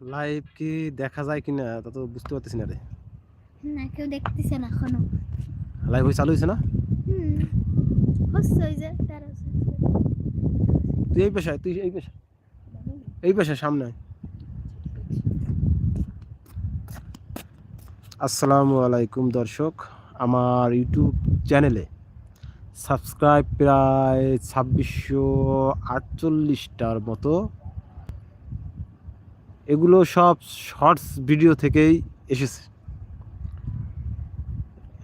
Live কি দেখা যায় কিনা তা তো বুঝতে পারতেছি না রে। না কেউ দেখতেছে না এখনও। লাইভ চালু হয়েছে না? হুম হচ্ছে ওই যে তারা তুই এই পেশায় তুই এই পেশায়। এই পেশায় সামনে আসসালামু আলাইকুম দর্শক আমার ইউটিউব চ্যানেলে সাবস্ক্রাইব প্রায় ছাব্বিশশো আটচল্লিশটার মতো এগুলো সব শর্টস ভিডিও থেকেই এসেছে।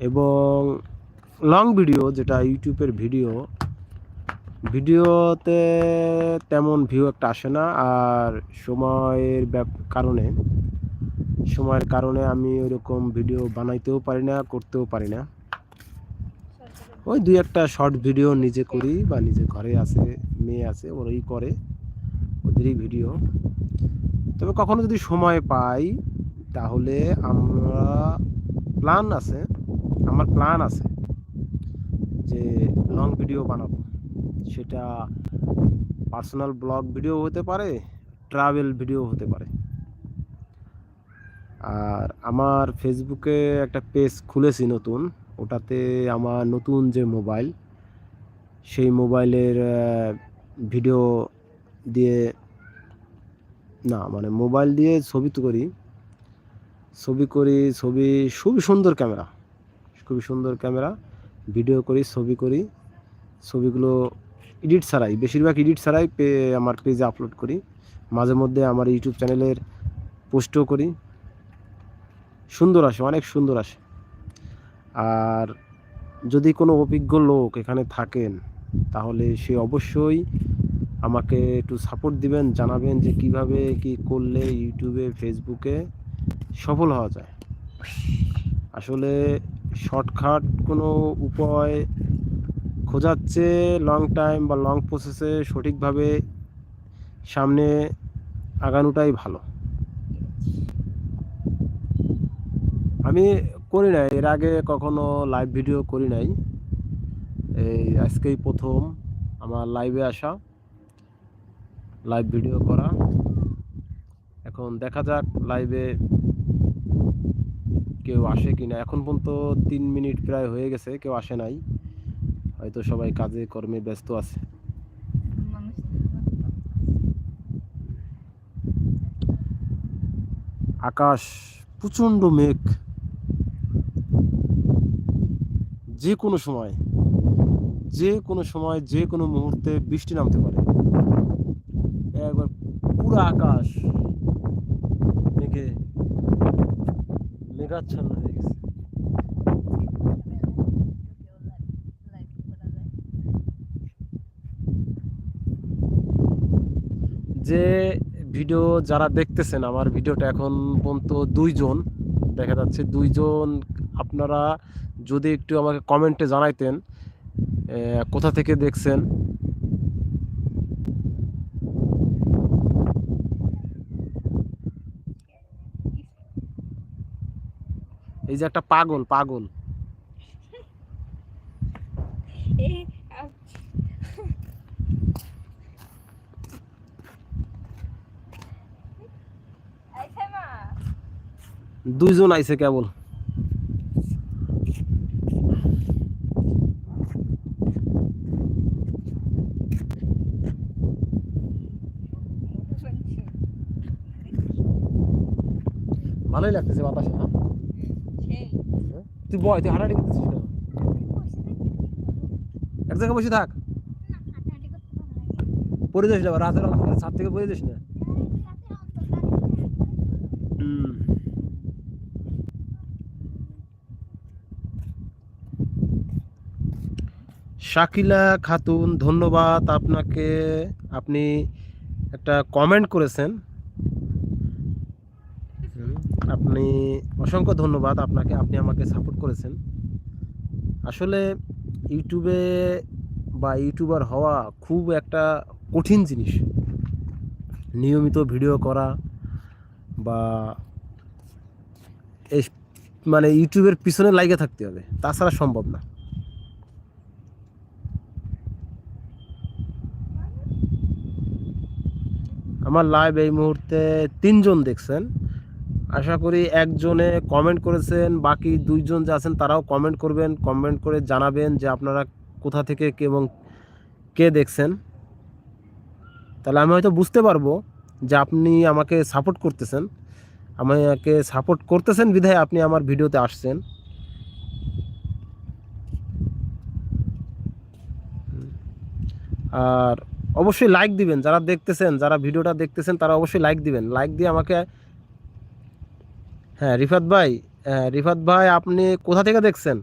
এবং লং ভিডিও যেটা ইউটিউবের ভিডিও, ভিডিওতে তেমন ভিউ একটা আসে না। আর সময়ের ব্যাপ- কারণে, সময়ের কারণে আমি ওইরকম ভিডিও বানাইতেও পারি না, করতেও পারি না। ওই দুই একটা শর্ট ভিডিও নিজে করি বা নিজে ঘরে আছে, মেয়ে আছে, ওরাই করে ওদেরই ভিডিও। তবে কখনো যদি সময় পাই, তাহলে আমরা প্ল্যান আছে, আমার প্ল্যান আছে যে লং ভিডিও বানাবো। সেটা পার্সোনাল ব্লগ ভিডিও হতে পারে ট্রাভেল ভিডিও হতে পারে। আর আমার ফেসবুকে একটা পেজ খুলেছি নতুন, ওটাতে আমার নতুন যে মোবাইল সেই মোবাইলের ভিডিও দিয়ে না মানে মোবাইল দিয়ে ছবি তো করি। ছবি করি, ছবি, খুবই সুন্দর ক্যামেরা। খুবই সুন্দর ক্যামেরা। ভিডিও করি, ছবি করি। ছবিগুলো এডিট ছাড়াই, বেশিরভাগ এডিট ছাড়াই পে, আমার পেজে আপলোড করি। মাঝে মধ্যে আমার ইউটিউব চ্যানেলের পোস্টও করি। সুন্দর আসে, অনেক সুন্দর আসে। আর যদি কোনো অভিজ্ঞ লোক এখানে থাকেন, তাহলে সে অবশ্যই আমাকে একটু সাপোর্ট দিবেন, জানাবেন যে কীভাবে কি করলে ইউটিউবে ফেসবুকে সফল হওয়া যায়। আসলে শর্টকাট কোনো উপায় খোঁজাচ্ছে লং টাইম বা লং প্রসেসে সঠিকভাবে সামনে আগানোটাই ভালো। আমি করি নাই, এর আগে কখনো লাইভ ভিডিও করি নাই। এই আজকেই প্রথম আমার লাইভে আসা। লাইভ ভিডিও করা। এখন দেখা যাক লাইভে কেউ আসে কি না এখন পর্যন্ত তিন মিনিট প্রায় হয়ে গেছে, কেউ আসে নাই। হয়তো সবাই কাজে, কর্মে ব্যস্ত আছে। আকাশ, প্রচণ্ড মেঘ। যে কোনো সময়, যে কোনো সময়, যে কোনো মুহূর্তে বৃষ্টি নামতে পারে। একবার পুরো আকাশ মেঘে মেঘাচ্ছন্ন হয়ে গেছে। যে ভিডিও যারা দেখতেছেন, আমার ভিডিওটা এখন পর্যন্ত দুইজন দেখা যাচ্ছে। দুইজন আপনারা যদি একটু আমাকে কমেন্টে জানাইতেন কোথা থেকে দেখছেন এই যে একটা পাগল পাগল। দুইজন আইছে কেবল। ভালোই লাগতেছে বাতাসে না তুই বয়, তুই হাঁটাহাঁটি করতেছিস না এক জায়গায় বসে থাক। পড়ে যাস রাতের অন্ধকারে, ছাদ থেকে পড়ে যাস না? শাকিলা খাতুন, ধন্যবাদ আপনাকে। আপনি একটা কমেন্ট করেছেন। আপনি অসংখ্য ধন্যবাদ আপনাকে, আপনি আমাকে সাপোর্ট করেছেন। আসলে ইউটিউবে বা ইউটিউবার হওয়া খুব একটা কঠিন জিনিস। নিয়মিত ভিডিও করা বা মানে ইউটিউবের পিছনে লাইগে থাকতে হবে, তাছাড়া সম্ভব না। আমার লাইভ এই মুহূর্তে তিনজন দেখছেন। আশা করি একজনে কমেন্ট করেছেন, বাকি দুইজন যে আছেন তারাও কমেন্ট করবেন কমেন্ট করে জানাবেন যে আপনারা কোথা থেকে কে এবং কে দেখছেন। তাহলে আমি হয়তো বুঝতে পারব যে আপনি আমাকে সাপোর্ট করতেছেন। আমাকে সাপোর্ট করতেছেন বিধায় আপনি আমার ভিডিওতে আসছেন। আর অবশ্যই লাইক দিবেন, যারা দেখতেছেন, যারা ভিডিওটা দেখতেছেন তারা অবশ্যই লাইক দিবেন। লাইক দিয়ে আমাকে হ্যাঁ রিফাত ভাই হ্যাঁ, রিফাত ভাই আপনি কোথা থেকে দেখছেন?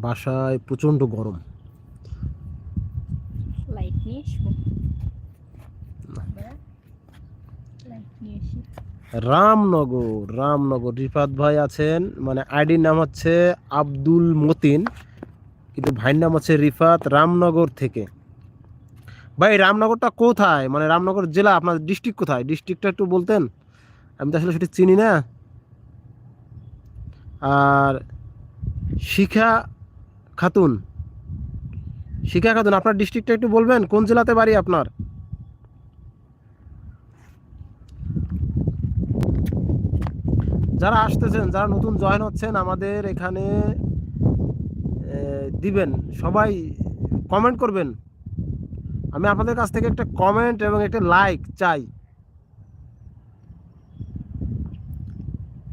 বাসায় প্রচণ্ড গরম। লাইট নিয়ে রামনগর রামনগর। রিফাত ভাই আছেন মানে আইডির নাম হচ্ছে আব্দুল মতিন কিন্তু ভাইয়ের নাম হচ্ছে রিফাত রামনগর থেকে। ভাই রামনগরটা কোথায়? মানে রামনগর জেলা আপনার ডিস্ট্রিক্ট কোথায়? ডিস্ট্রিক্টটা একটু বলতেন। আমি তো আসলে সেটা চিনি না। আর শিখা খাতুন। শিখা খাতুন, আপনার ডিস্ট্রিক্টটা একটু বলবেন, কোন জেলাতে বাড়ি আপনার? যারা আসতেছেন, যারা নতুন জয়েন হচ্ছেন, আমাদের এখানে দিবেন। সবাই কমেন্ট করবেন। আমি আপনাদের কাছ থেকে একটা কমেন্ট এবং একটা লাইক চাই।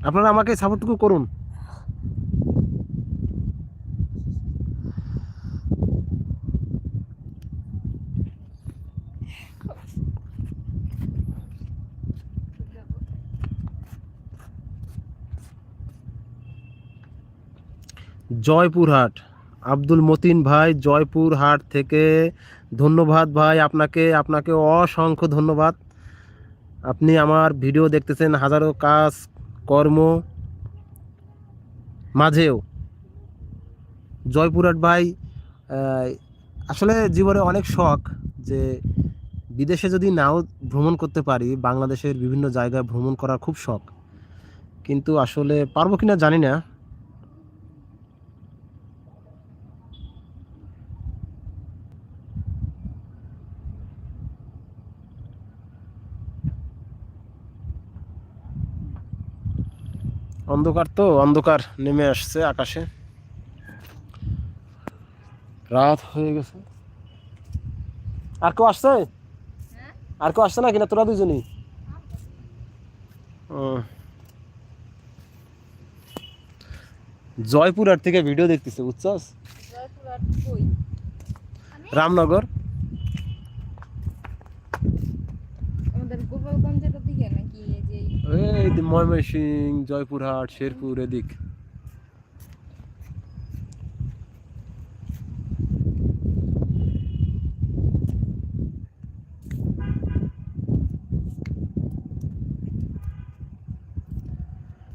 আপনারা আমাকে সাপোর্টটুকু করুন। জয়পুরহাট। আব্দুল মতিন ভাই, জয়পুরহাট থেকে ধন্যবাদ ভাই আপনাকে আপনাকে অসংখ্য ধন্যবাদ। আপনি আমার ভিডিও দেখতেছেন হাজারো কাজ, কর্ম মাঝেও। জয়পুরহাট ভাই আসলে জীবনে অনেক শখ যে বিদেশে যদি নাও ভ্রমণ করতে পারি, বাংলাদেশের বিভিন্ন জায়গায় ভ্রমণ করার খুব শখ। কিন্তু আসলে পারব কিনা জানি না। অন্ধকার তো অন্ধকার নেমে আসছে আকাশে। রাত হয়ে গেছে। আর কেউ আসছে? আর কেউ আসছে না কিনা? তোরা দুজনই? ও। জয়পুরহাট থেকে ভিডিও দেখতেছে বুঝছস? রামনগর আমাদের জয়পুরহাট, শেরপুর এদিক।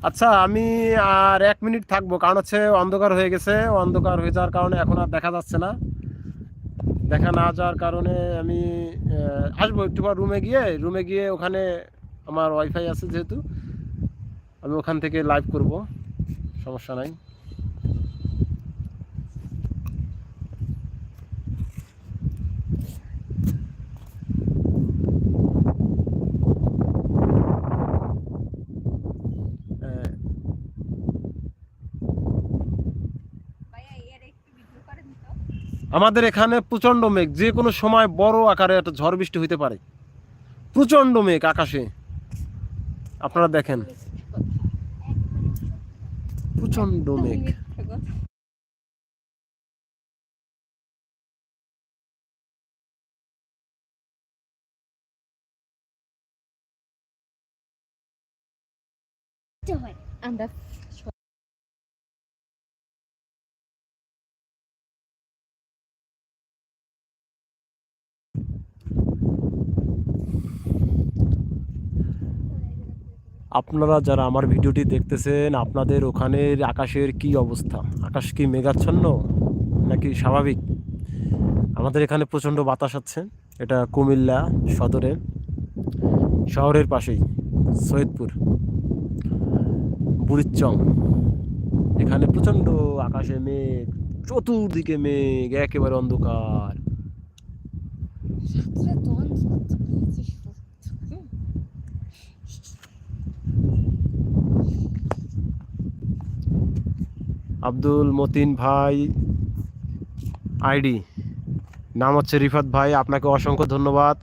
আচ্ছা আমি আর এক মিনিট থাকব, কারণ হচ্ছে অন্ধকার হয়ে গেছে। অন্ধকার হয়ে যাওয়ার কারণে এখন আর দেখা যাচ্ছে না। দেখা না যাওয়ার কারণে আমি আসব একটু পর রুমে গিয়ে রুমে গিয়ে ওখানে আমার ওয়াইফাই আছে যেহেতু, আমি ওখান থেকে লাইভ করব, সমস্যা নাই আহ, ভাইয়া এর একটু ভিডিও করেন তো আমাদের এখানে প্রচণ্ড মেঘ, যে কোনো সময় বড় আকারে একটা ঝড় বৃষ্টি হইতে পারে। প্রচণ্ড মেঘ আকাশে। আপনারা দেখেন। প্রচণ্ড মেঘ। আমরা আপনারা যারা আমার ভিডিওটি দেখতেছেন, আপনাদের ওখানের আকাশের কি অবস্থা? আকাশ কি মেঘাচ্ছন্ন নাকি স্বাভাবিক? আমাদের এখানে প্রচণ্ড বাতাস আছে। এটা কুমিল্লা সদরে শহরের পাশেই, সৈয়দপুর, বুড়িচং। এখানে প্রচণ্ড আকাশে মেঘ, চতুর্দিকে মেঘ, একেবারে অন্ধকার। আব্দুল মতিন ভাই আইডি। নাম হচ্ছে রিফাত ভাই, আপনাকে অসংখ্য ধন্যবাদ।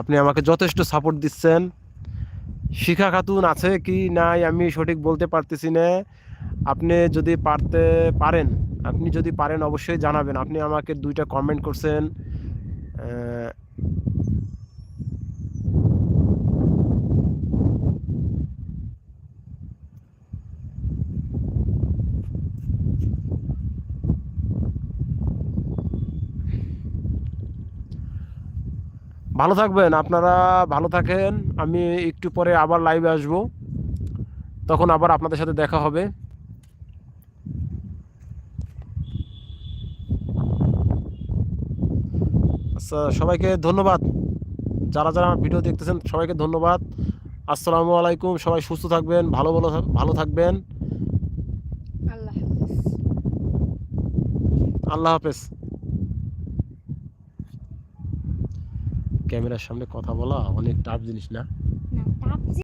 আপনি আমাকে যথেষ্ট সাপোর্ট দিচ্ছেন। শিখা খাতুন আছে কি নাই আমি সঠিক বলতে পারতেছি না। আপনি যদি পারতে পারেন, আপনি যদি পারেন অবশ্যই জানাবেন। আপনি আমাকে দুইটা কমেন্ট করছেন। ভালো থাকবেন আপনারা ভালো থাকেন। আমি একটু পরে আবার লাইভে আসব। তখন আবার আপনাদের সাথে দেখা হবে। আচ্ছা সবাইকে ধন্যবাদ। যারা যারা আমার ভিডিও দেখতেছেন সবাইকে ধন্যবাদ। আসসালামু আলাইকুম সবাই সুস্থ থাকবেন ভালো ভালো ভালো থাকবেন। আল্লাহ হাফেজ আল্লাহ হাফেজ ক্যামেরার সামনে কথা বলা অনেক টাফ জিনিস না?